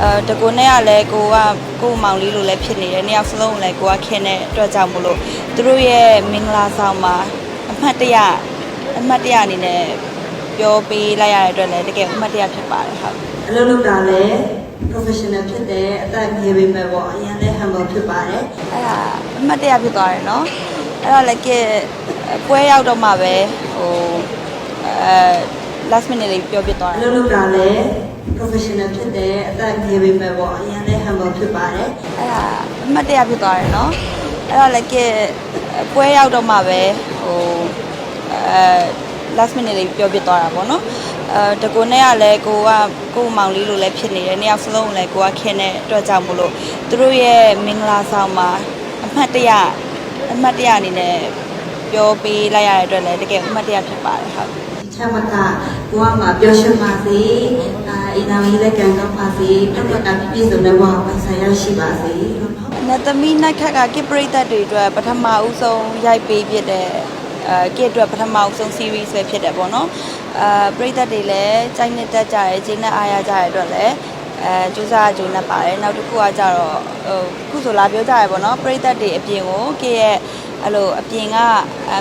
အဲတကူနဲ့ကလည်းကိုကကို့မောင်လေးလိုလည်းဖြစ်နေတယ်နှစ်ယောက်စလုံးကိုလည်းကိုကခင်တဲ့အတွက်ကြောင့်မလို့သူတို့ရဲ့မင်္ဂလာဆောင်မှာအမှတ်တရအမှတ်တရအနေနဲ့ပြောပေးလိုက်ရတဲ့အတွက်လည်းတကယ်အမှတ်တရဖြစ်ပါတယ်ဟုတ်အလုပ်လုပ်တာလည်း professional ဖြစ်တယ်အသက်ငယ်ပေမဲ့ပေါ့အရင်လည်း humble ဖြစ်ပါတယ်အဲ့ဒါအမှတ်တရဖြစ်သွားတယ်နော်အဲ့တော့လည်းကဲပွဲရောက်တော့မှပဲဟိုအဲ last minute လေးပြောပြသွားတအယ်လုပ်လုပ်တာလည်း professional ဖြစ်တယ်အသက်ငယ်ပေမဲ့ပေါ့အရင်လည်း humble ဖြစ်ပါတယ်အဲ့ဒါအမှတ်တရဖြစ်သွားတယ်နော်အဲ့တော့လည်းကဲပွဲရောက်တော့မှပဲဟိုအဲ last minute လေးပြောပြသွားတာပေါ့နော်အဲတကူနဲ့ကလည်းကိုကကို့မောင်လေးလိုလည်းဖြစ်နေတယ်နှစ်ယောက်စလုံးကိုလည်းကိုကခင်တဲ့အတွက်ကြောင့်မလို့သူတို့ရဲ့မင်္ဂလာဆောင်မှာအမှတ်တရအမှတ်တရအနေနဲ့ပြောပေးလိုက်ရတဲ့အတွက်လည်းတကယ်အမှတ်တရဖြစ်ပါတယ်ဟုတ်ဒီချ မ်းမကဘဝမှာပျော်ရွှင်ပါစေအာအင်တာဗီလည်းကံကောင်းပါစေပြတ်ပြတ်တာပြည့်စုံတဲ့ဘဝကိုပိုင်ဆိုင်ရရှိပါစေလို့နော်နတ်သမီးနိုင်ခက်ကကိပရိသတ်တွေအတွက်ပထမဦးဆုံးရိုက်ပေးဖြစ်တဲ့အဲကိအတွက်ပထမဦးဆုံး series ပဲဖြစ်တယ်ပေါ့နော်အဲပရိသတ်တွေလည်းစိုက်နေတတ်ကြတယ်ဂျင်းနဲ့အားရကြတဲ့အတွက်လည်းအဲစူးစမ်းကြိုးနေပါတယ်နောက်တစ်ခုကကြတော့ဟိုခုဆိုလာပြောကြရပေါ့နော်ပရိသတ်တွေအပြင်ကိုကိရဲ့အဲ့လိုအပြင်က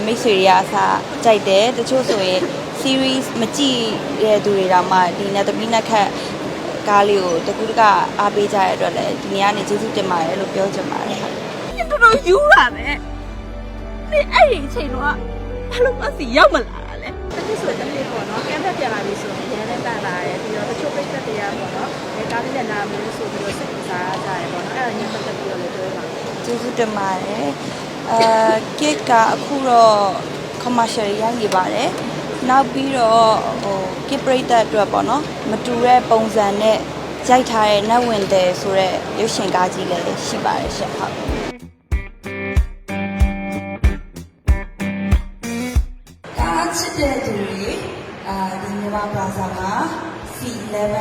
မိတ်ဆွေတွေကအစားကြိုက်တယ်တချို့ဆိုရင် series မကြည့်တဲ့သူတွေတောင်မှဒီနတ်သမီးနတ်ခက်ကားလေးကိုတကူတကအားပေးကြတဲ့အတွက်လည်းဒီနေ့ကနေကျေးဇူးတင်ပါတယ်လို့ပြောချင်ပါတယ်ဟုတ်တော်တော်ယူတာပဲနေအဲ့ဒီအချိန်တော့ဘာလို့မစီရောက်မလာတာလဲတစ်ခုဆိုတစ်ခုပေါ့နော်ကမ်းသက်ပြန်လာပြီဆိုရင်ရဲနဲ့တန်လာတယ်ပြီးတော့တချို့ပိတ်သက်တွေကပေါ့နော်အဲကားလေးနဲ့နာမလို့ဆိုပြီးတော့စိတ်ကူစားကြတယ်ပေါ့နော်အဲ့ဒါညပတ်သက်ပြီးတော့လည်းပြောပါမယ်ကျေးဇူးတင်ပါတယ်အဲကစ်ကအခုတော့ commercial ရိုက်နေပါတယ် နောက်ပြီးတော့ဟိုကစ်ပရိသတ်အတွက်ပေါ့နော်မတူတဲ့ပုံစံနဲ့ရိုက်ထားတဲ့နတ်ဝင်တယ်ဆိုတော့ရုပ်ရှင်ကားကြီးလည်းရှိပါတယ်ရှင်ဟုတ်ကားချစ်တဲ့သူတွေအာဒီမြန်မာပလာဇာမှာ C11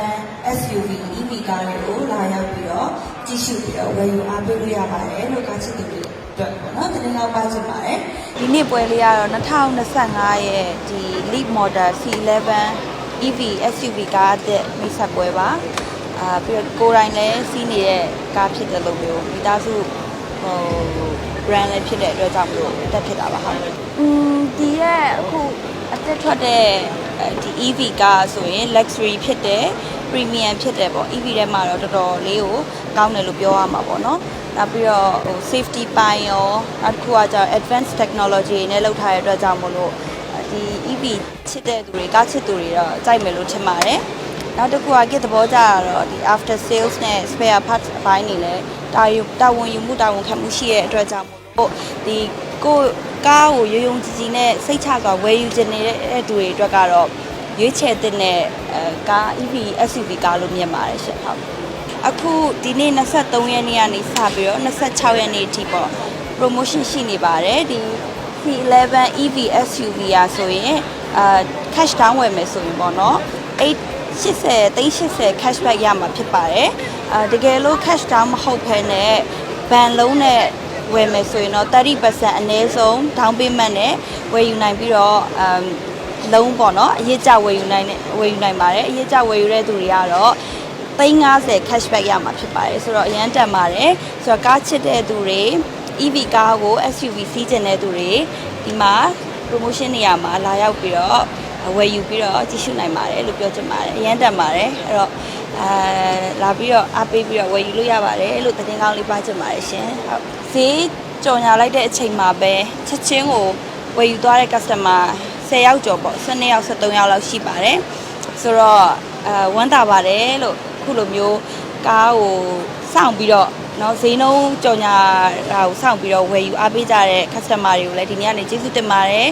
SUV EV ကားလေးကိုလာရောက်ပြီးတော့ကြည့်ရှုပြီးတော့ဝယ်ယူအားပေးလို့ရပါတယ်လို့ကားချစ်သူတွေ အတွက်ပေါ့နော်တင်လောက်ပါချင်ပါတယ်ဒီနေ့ပွဲလေးကတော့2025ရဲ့ဒီ Leap Model C11 EV SUV ကားတဲ့မိတ်ဆက်ပွဲပါအာပြီးတော့ကိုယ်တိုင်လည်းစီးနေတဲ့ကားဖြစ်တယ်လို့မျိုးမိသားစုဟို brand လည်းဖြစ်တဲ့အတွက်ကြောင့်မလို့တက်ဖြစ်တာပါဟုတ်။อืมဒီရဲ့အခုအသက်ထွက်တဲ့အဲဒီ EV ကားဆိုရင် luxury ဖြစ်တယ် premium ဖြစ်တယ်ပေါ့ EV ထဲမှာတော့တော်တော်လေးကိုကောင်းတယ်လို့ပြောရမှာပေါ့နော်။နောက်ပြီးတော့ဟို safety ပိုင်းရောနောက်တစ်ခုကကျတော့ advanced technology နဲ့လောက်ထားတဲ့အတွက်ကြောင့်မလို့ဒီ EV ချစ်တဲ့သူတွေကားချစ်သူတွေတော့ကြိုက်မယ်လို့ထင်ပါတယ်။နောက်တစ်ခုကကိသဘောကြတာတော့ဒီ after sales နဲ့ spare parts အပိုင်းနေလဲတာယူတာဝန်ယူမှုတာဝန်ခံမှုရှိတဲ့အတွက်ကြောင့်မို့လို့ဒီကိုကားကိုရုံရုံကြည်ကြည်နဲ့စိတ်ချစွာဝယ်ယူခြင်းနေတဲ့သူတွေအတွက်ကတော့ ရွေးချယ်တဲ့နဲ့အဲကား EV SUV ကားလို့မြင်ပါတယ်ရှင်ဟုတ်အခုဒီနေ့23ရက်နေ့ကနေစပြီးတော့26ရက်နေ့အထိပေါ့ promotion ရှိနေပါတယ်ဒီ C11 EV SUV อ่ะဆိုရင်အာ cash down ဝယ်မယ်ဆိုရင်ပေါ့နော်880 380 cashback ရမှာဖြစ်ပါတယ်အာတကယ်လို့ cash down မဟုတ်ဘဲနဲ့ဘန်လုံးနဲ့ဝယ်မယ်ဆိုရင်တော့30%အနည်းဆုံး down payment နဲ့ဝယ်ယူနိုင်ပြီးတော့အမ် လုံးပေါ့နော်အရေးကြဝယ်ယူနိုင်တဲ့ဝယ်ယူနိုင်ပါတယ်အရေးကြဝယ်ယူတဲ့သူတွေကတော့350 cashback ရမှာဖြစ်ပါတယ်ဆိုတော့အရန်တက်ပါတယ်ဆိုတော့ကားချစ်တဲ့သူတွေ EV ကားကို SUV စီးကျင်တဲ့သူတွေဒီမှာ promotion နေရာမှာလာရောက်ပြီးတော့ဝယ်ယူပြီးတော့ကြည့်ရှုနိုင်ပါတယ်လို့ပြောချင်ပါတယ်အရန်တက်ပါတယ်အဲ့တော့အဲလာပြီးတော့အားပေးပြီးတော့ဝယ်ယူလို့ရပါတယ်လို့သတင်းကောင်းလေးပါချင်ပါတယ်ရှင်ဟုတ်ဈေးကြော်ညာလိုက်တဲ့အချိန်မှာပဲချက်ချင်းကိုဝယ်ယူသွားတဲ့ customer 10ယောက်ကျော်ပေါ့12ယောက်13ယောက်လောက်ရှိပါတယ်ဆိုတော့အဲဝမ်းသာပါတယ်လို့အခုလိုမျိုးကားကိုစောင့်ပြီးတော့ နော်ဈေးနှုန်းကြော်ညာဟာကိုစောင့်ပြီးတော့ဝယ်ယူအားပေးကြတဲ့ customer တွေကိုလည်းဒီနေ့ကနေကျေးဇူးတင်ပါတယ်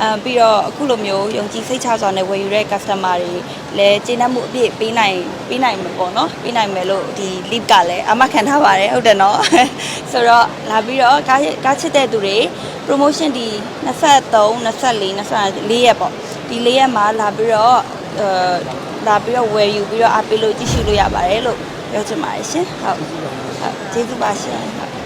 အမ်ပြီးတော့အခုလိုမျိုးယုံကြည်စိတ်ချစွာနဲ့ဝယ်ယူတဲ့ customer တွေလည်းကျေနပ်မှုအပြည့်ပေးနိုင်ပေးနိုင်မှာပေါ့နော်ပေးနိုင်မယ်လို့ဒီ leap ကလည်းအမှခံထားပါတယ်ဟုတ်တယ်နော်ဆိုတော့လာပြီးတော့ကားကားချစ်တဲ့သူတွေ promotion ဒီ23 24 24ရက်ပေါ့ဒီ၄ရက်မှာလာပြီးတော့အဲလာပြီးတော့ဝယ်ယူပြီးတော့အားပေးလို့ကြည့်ရှုလို့ရပါတယ်လို့ပြောချင်ပါတယ်ရှင်ဟုတ် ဟုတ်ကျေးဇူးပါရှင်ဟုတ်